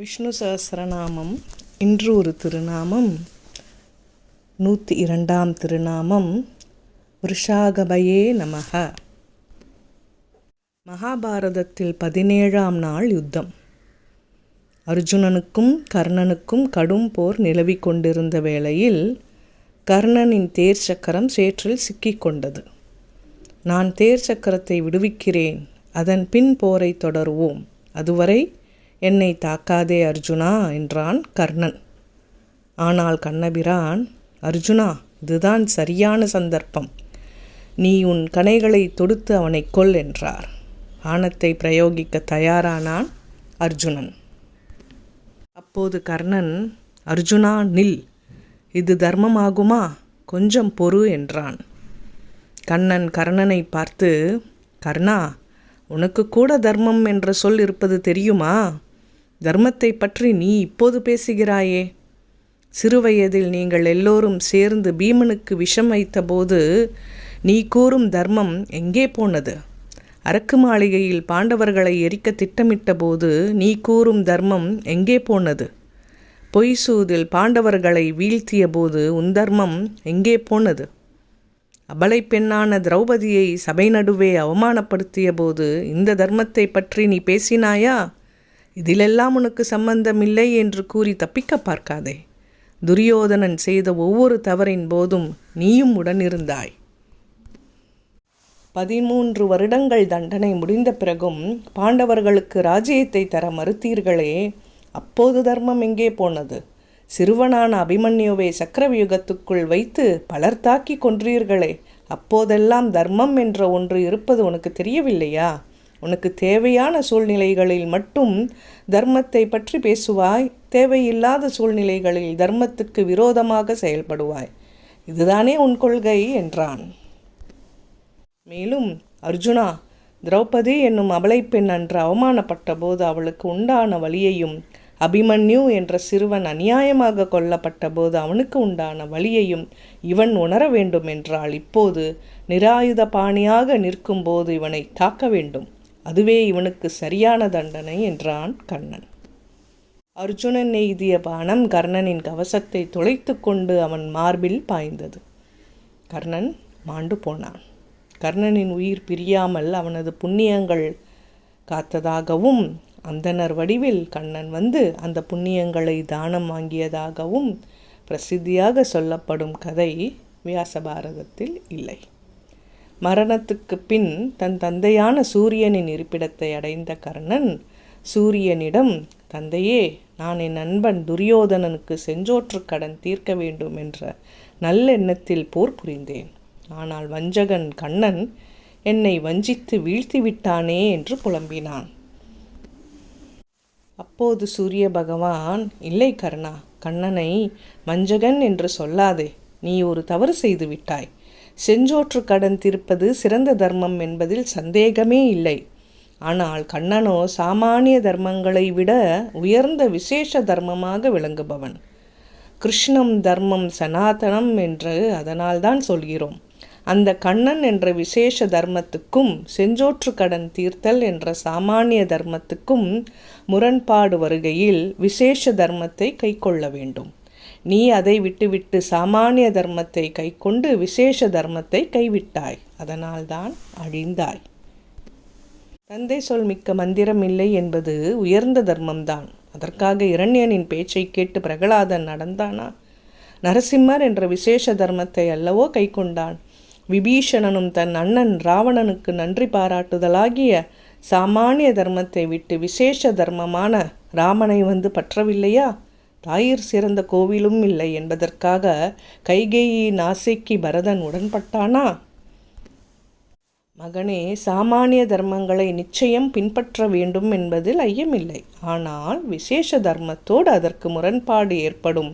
விஷ்ணு சஹஸ்ரநாமம் இன்று ஒரு திருநாமம் நூற்றி இரண்டாம் திருநாமம் விருஷாகபயே நமக மகாபாரதத்தில் பதினேழாம் நாள் யுத்தம். அர்ஜுனனுக்கும் கர்ணனுக்கும் கடும் போர் நிலவிக் கொண்டிருந்த வேளையில் கர்ணனின் தேர் சக்கரம் சேற்றில் சிக்கிக்கொண்டது நான் தேர் சக்கரத்தை விடுவிக்கிறேன் அதன் பின் போரை தொடருவோம். அதுவரை என்னை தாக்காதே அர்ஜுனா என்றான் கர்ணன். ஆனால் கண்ணபிரான் அர்ஜுனா இதுதான் சரியான சந்தர்ப்பம். நீ உன் கனைகளை தொடுத்து அவனை கொல் என்றார். ஆணத்தை பிரயோகிக்க தயாரானான் அர்ஜுனன். அப்போது கர்ணன் அர்ஜுனா நில். இது தர்மமாகுமா? கொஞ்சம் பொறு என்றான். கண்ணன் கர்ணனை பார்த்து கர்ணா உனக்கு கூட தர்மம் என்ற சொல் இருப்பது தெரியுமா? தர்மத்தை பற்றி நீ இப்போது பேசுகிறாயே? சிறுவயதில் நீங்கள் எல்லோரும் சேர்ந்து பீமனுக்கு விஷம் வைத்தபோது நீ கூறும் தர்மம் எங்கே போனது? அரக்கு மாளிகையில் பாண்டவர்களை எரிக்க திட்டமிட்ட போது நீ கூறும் தர்மம் எங்கே போனது? பொய்சூதில் பாண்டவர்களை வீழ்த்திய போது உன் தர்மம் எங்கே போனது? அபலை பெண்ணான திரௌபதியை சபை நடுவே அவமானப்படுத்திய போது இந்த தர்மத்தை பற்றி நீ பேசினாயா? இதிலெல்லாம் உனக்கு சம்பந்தமில்லை என்று கூறி தப்பிக்க பார்க்காதே. துரியோதனன் செய்த ஒவ்வொரு தவறின் போதும் நீயும் உடனிருந்தாய். பதிமூன்று வருடங்கள் தண்டனை முடிந்த பிறகும் பாண்டவர்களுக்கு ராஜ்யத்தை தர மறுத்தீர்களே. அப்போது தர்மம் எங்கே போனது? சிறுவனான அபிமன்யுவை சக்கரவியுகத்துக்குள் வைத்து பலர் தாக்கி கொன்றீர்களே. அப்போதெல்லாம் தர்மம் என்ற ஒன்று இருப்பது உனக்கு தெரியவில்லையா? உனக்கு தேவையான சூழ்நிலைகளில் மட்டும் தர்மத்தை பற்றி பேசுவாய். தேவையில்லாத சூழ்நிலைகளில் தர்மத்துக்கு விரோதமாக செயல்படுவாய். இதுதானே உன் கொள்கை என்றான். மேலும் அர்ஜுனா திரௌபதி என்னும் அபலை பெண் அன்று அவமானப்பட்ட போது அவளுக்கு உண்டான வழியையும் அபிமன்யு என்ற சிறுவன் அநியாயமாக கொல்லப்பட்ட போது அவனுக்கு உண்டான வழியையும் இவன் உணர வேண்டும் என்றால் இப்போது நிராயுத பாணியாக நிற்கும்போது இவனை தாக்க வேண்டும். அதுவே இவனுக்கு சரியான தண்டனை என்றான் கண்ணன். அர்ஜுனன் எய்திய பானம் கர்ணனின் கவசத்தை துளைத்து கொண்டு அவன் மார்பில் பாய்ந்தது. கர்ணன் மாண்டு போனான். கர்ணனின் உயிர் பிரியாமல் அவனது புண்ணியங்கள் காத்ததாகவும் அந்தனர் வடிவில் கண்ணன் வந்து அந்த புண்ணியங்களை தானம் வாங்கியதாகவும் பிரசித்தியாக சொல்லப்படும் கதை வியாசபாரதத்தில் இல்லை. மரணத்துக்கு பின் தன் தந்தையான சூரியனின் இருப்பிடத்தை அடைந்த கர்ணன் சூரியனிடம் தந்தையே நான் என் நண்பன் துரியோதனனுக்கு செஞ்சோற்று கடன் தீர்க்க வேண்டும் என்ற நல்லெண்ணத்தில் போர் புரிந்தேன். ஆனால் வஞ்சகன் கண்ணன் என்னை வஞ்சித்து வீழ்த்தி விட்டானே என்று புலம்பினான். அப்போது சூரிய பகவான் இல்லை கர்ணா கண்ணனை வஞ்சகன் என்று சொல்லாதே நீ ஒரு தவறு செய்து விட்டாய். செஞ்சோற்று கடன் தீர்ப்பது சிறந்த தர்மம் என்பதில் சந்தேகமே இல்லை. ஆனால் கண்ணனோ சாமானிய தர்மங்களை விட உயர்ந்த விசேஷ தர்மமாக விளங்குபவன். கிருஷ்ணம் தர்மம் சனாதனம் என்று அதனால்தான் சொல்கிறோம். அந்த கண்ணன் என்ற விசேஷ தர்மத்துக்கும் செஞ்சோற்று கடன் தீர்த்தல் என்ற சாமானிய தர்மத்துக்கும் முரண்பாடு வருகையில் விசேஷ தர்மத்தை கைக்கொள்ள வேண்டும். நீ அதை விட்டுவிட்டு சாமானிய தர்மத்தை கைக்கொண்டு விசேஷ தர்மத்தை கைவிட்டாய். அதனால்தான் அழிந்தாய். தந்தை சொல் மிக்க மந்திரம் இல்லை என்பது உயர்ந்த தர்மம்தான். அதற்காக இரண்யனின் பேச்சை கேட்டு பிரகலாதன் நடந்தானா? நரசிம்மர் என்ற விசேஷ தர்மத்தை அல்லவோ கைக்கொண்டான். விபீஷணனும் தன் அண்ணன் ராவணனுக்கு நன்றி பாராட்டுதலாகிய சாமானிய தர்மத்தை விட்டு விசேஷ தர்மமான ராமனை வந்து பற்றவில்லையா? தாயிற் சிறந்த கோவிலும் இல்லை என்பதற்காக கைகேயின் ஆசைக்கு பரதன் உடன்பட்டானா? மகனே சாமானிய தர்மங்களை நிச்சயம் பின்பற்ற வேண்டும் என்பதில் ஐயமில்லை. ஆனால் விசேஷ தர்மத்தோடு அதற்கு முரண்பாடு ஏற்படும்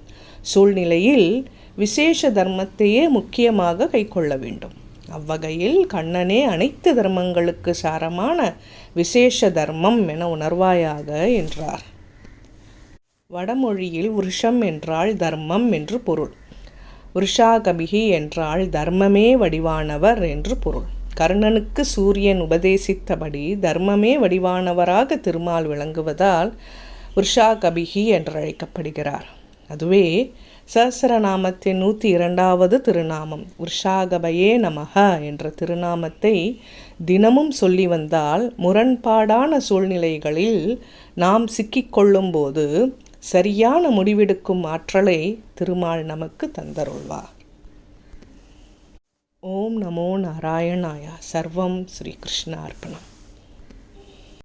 சூழ்நிலையில் விசேஷ தர்மத்தையே முக்கியமாக கைக்கொள்ள வேண்டும். அவ்வகையில் கண்ணனே அனைத்து தர்மங்களுக்கு சாரமான விசேஷ தர்மம் என உணர்வாயாக என்றார். வடமொழியில் விருஷம் என்றால் தர்மம் என்று பொருள். விருஷாகபிகி என்றால் தர்மமே வடிவானவர் என்று பொருள். கர்ணனுக்கு சூரியன் உபதேசித்தபடி தர்மமே வடிவானவராக திருமால் விளங்குவதால் விருஷாகபிகி என்று அழைக்கப்படுகிறார் அதுவே சஹசிரநாமத்தின் நூற்றி இரண்டாவது திருநாமம். உர்ஷாகபயே நமக என்ற திருநாமத்தை தினமும் சொல்லி வந்தால் முரண்பாடான சூழ்நிலைகளில் நாம் சிக்கிக்கொள்ளும்போது சரியான முடிவெடுக்கும் ஆற்றலை திருமால் நமக்கு தந்தருள்வார். ஓம் நமோ நாராயணாயா. சர்வம் ஸ்ரீகிருஷ்ண அர்ப்பணம்